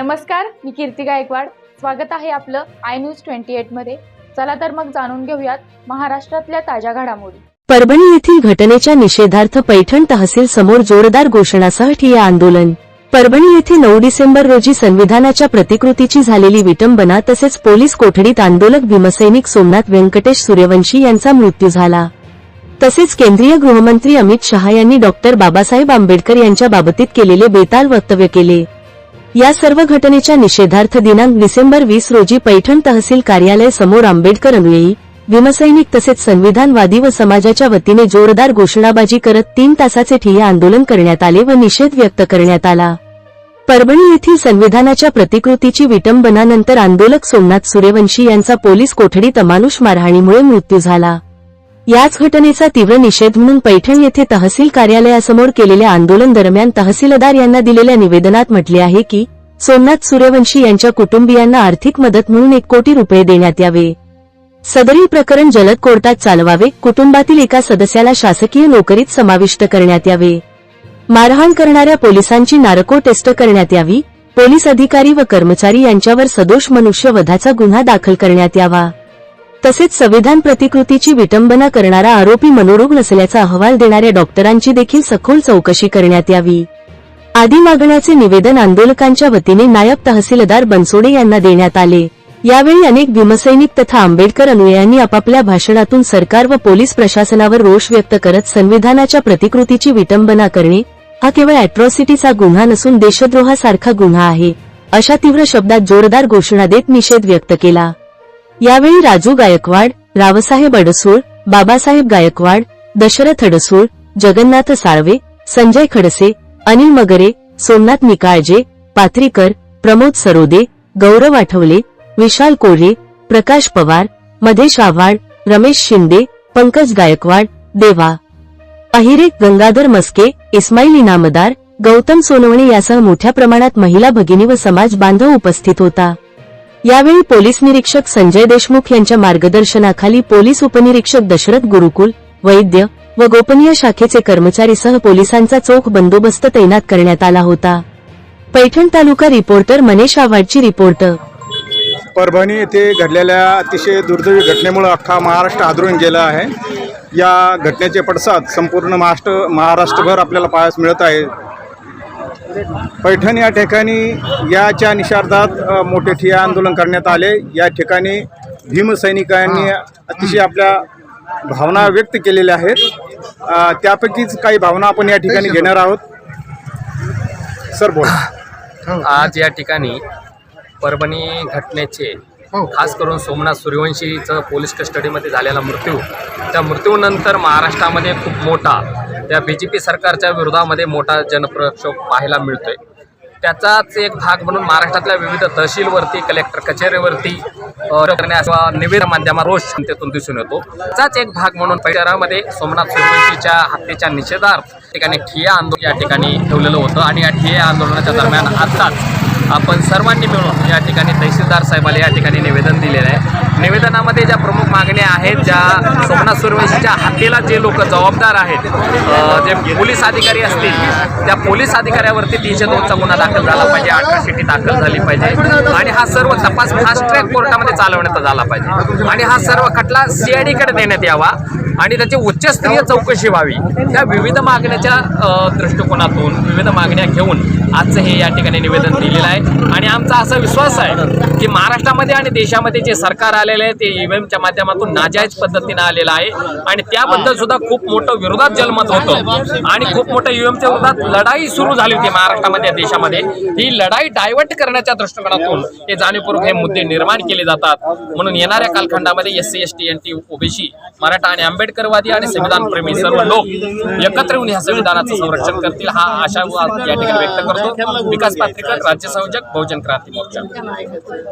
नमस्कार मी कीर्ती गायकवाड. स्वागत आहे आपलं आय न्यूज ट्वेंटी एटमध्ये चला तर मग जाणून घेऊयात महाराष्ट्रातल्या ताज्या घडामोडी. परभणी येथील घटनेच्या निषेधार्थ पैठण तहसील समोर जोरदार घोषणासह ठिय्या आंदोलन. परभणी येथे नऊ डिसेंबर रोजी संविधानाच्या प्रतिकृतीची झालेली विटंबना तसेच पोलीस कोठडीत आंदोलक भीमसैनिक सोमनाथ व्यंकटेश सूर्यवंशी यांचा मृत्यू झाला. तसेच केंद्रीय गृहमंत्री अमित शहा यांनी डॉक्टर बाबासाहेब आंबेडकर यांच्या बाबतीत केलेले बेताल वक्तव्य केले. या सर्व घटनेच्या निषेधार्थ दिनांक डिसेंबर वीस रोजी पैठण तहसील कार्यालय समोर आंबेडकर अनुयायी भीमसैनिक तसेच संविधानवादी व समाजाच्या वतीने जोरदार घोषणाबाजी करत तीन तासाचे ठिय्या आंदोलन करण्यात आले व निषेध व्यक्त करण्यात आला. परभणी येथील संविधानाच्या प्रतिकृतीची विटंबनानंतर आंदोलक सोमनाथ सूर्यवंशी यांचा पोलीस कोठडीत अमानुष मारहाणीमुळे मृत्यू झाला. याच घटनेचा तीव्र निषेध म्हणून पैठण येथे तहसील कार्यालयासमोर केलेल्या आंदोलन दरम्यान तहसीलदार यांना दिलेल्या निवेदनात म्हटले आहे की सोमनाथ सूर्यवंशी यांच्या कुटुंबियांना आर्थिक मदत म्हणून एक कोटी रुपये देण्यात यावे. सदरील प्रकरण जलद कोर्टात चालवावे कुटुंबातील एका सदस्याला शासकीय नोकरीत समाविष्ट करण्यात यावे. मारहाण करणाऱ्या पोलिसांची नारको टेस्ट करण्यात यावी पोलीस अधिकारी व कर्मचारी यांच्यावर सदोष मनुष्यवधाचा गुन्हा दाखल करण्यात यावा. तसेच संविधान प्रतिकृतीची विटंबना करणारा आरोपी मनोरोग नसल्याचा अहवाल देणाऱ्या डॉक्टरांची देखील सखोल चौकशी करण्यात यावी. आदी मागण्याचे निवेदन आंदोलकांच्या वतीने नायब तहसीलदार बनसोडे यांना देण्यात आले. यावेळी अनेक भीमसैनिक तथा आंबेडकर अनुयायांनी आपापल्या भाषणातून सरकार व पोलीस प्रशासनावर रोष व्यक्त करत संविधानाच्या प्रतिकृतीची विटंबना करणे हा केवळ अॅट्रॉसिटीचा गुन्हा नसून देशद्रोहासारखा गुन्हा आहे अशा तीव्र शब्दात जोरदार घोषणा देत निषेध व्यक्त केला. यावेळी राजू गायकवाड रावसाहेब अडसूळ बाबासाहेब गायकवाड दशरथ अडसूळ जगन्नाथ साळवे संजय खडसे अनिल मगरे सोमनाथ निकाळजे पाथरीकर प्रमोद सरोदे गौरव आठवले विशाल कोरे प्रकाश पवार मधेश आव्हाड रमेश शिंदे पंकज गायकवाड देवा. अहिरे गंगाधर मस्के इस्माईल इनामदार गौतम सोनवणे यासह मोठ्या प्रमाणात महिला भगिनी व समाज बांधव उपस्थित होता. यावेळी पोलीस निरीक्षक संजय देशमुख यांच्या मार्गदर्शनाखाली पोलीस उपनिरीक्षक दशरथ गुरुकुल वैद्य व गोपनीय शाखेचे कर्मचारीसह पोलिसांचा चोख बंदोबस्त तैनात करण्यात आला होता. पैठण तालुका रिपोर्टर मनेश आव्हाडची रिपोर्ट. परभणी येथे घडलेल्या अतिशय दुर्दैवी घटनेमुळं अख्खा महाराष्ट्र आदरून गेला आहे. या घटनेचे पडसाद संपूर्ण महाराष्ट्र महाराष्ट्रभर आपल्याला पाहायला मिळत आहे. पैठण या ठिकाणी याच्या निषेधार्थ अ, मोठे ठिय्या आंदोलन करण्यात आले. या ठिकाणी भीमसैनिकांनी अतिशय आपल्या भावना व्यक्त केलेल्या आहेत. त्यापैकीच काही भावना आपण या ठिकाणी घेणार आहोत. सर बोला. आज या ठिकाणी परभणी घटनेचे खास करून सोमनाथ सूर्यवंशीचं पोलीस कस्टडीमध्ये झालेला मृत्यू त्या मृत्यूनंतर महाराष्ट्रामध्ये खूप मोठा त्या बी जे पी सरकारच्या विरोधामध्ये मोठा जनप्रक्षोभ पाहायला मिळतोय. त्याचाच एक भाग म्हणून महाराष्ट्रातल्या विविध तहसीलवरती कलेक्टर कचेरीवरती करण्यास निवेदन माध्यमात रोष जनतेतून दिसून येतो. त्याचाच एक भाग म्हणून शहरामध्ये सोमनाथ सूर्यवंशीच्या हत्येच्या निषेधार्थ ठिकाणी ठिया आंदोलन या ठिकाणी ठेवलेलं होतं आणि या ठिया आंदोलनाच्या दरम्यान आताच आपण सर्वांनी मिळून या ठिकाणी तहसीलदार साहेबाला या ठिकाणी निवेदन दिलेलं आहे निवेदनामध्ये ज्या प्रमुख मागण्या आहेत ज्या सोमनाथ सूर्यवंशीच्या हत्येला जे लोक जबाबदार आहेत जे पोलीस अधिकारी असतील त्या पोलीस अधिकाऱ्यावरती तीनशे दोनचा गुन्हा दाखल झाला पाहिजे अठराशेटी दाखल झाली पाहिजे. आणि हा सर्व तपास फास्ट ट्रॅक कोर्टामध्ये चालवण्यात झाला पाहिजे. आणि हा सर्व खटला सीआयडीकडे देण्यात यावा आणि त्याची उच्चस्तरीय चौकशी व्हावी त्या विविध मागण्याच्या दृष्टिकोनातून विविध मागण्या घेऊन आजचं हे या ठिकाणी निवेदन दिलेलं आहे. आणि आमचा असा विश्वास आहे की महाराष्ट्रामध्ये आणि देशामध्ये जे सरकार आलेलं आहे ते ईव्हीएमच्या माध्यमातून नाजायज पद्धतीनं आलेलं आहे. आणि त्याबद्दल सुद्धा खूप मोठं विरोधात जन्मत होतं. आणि खूप मोठं ईव्हीएमच्या विरोधात लढाई सुरू झाली होती महाराष्ट्रामध्ये देशामध्ये. ही लढाई डायव्हर्ट करण्याच्या दृष्टिकोनातून हे जाणीवपूर्वक हे मुद्दे निर्माण केले जातात. म्हणून येणाऱ्या कालखंडामध्ये S C S T N T OBC Maratha आणि आंबेडकरवादी आणि संविधानप्रेमी सर्व लोक एकत्र येऊन ह्या संविधानाचं संरक्षण करतील हा आशावाद या ठिकाणी व्यक्त करतो. विकास पात्रेकर राज्य संयोजक बहुजन क्रांती मोर्चा.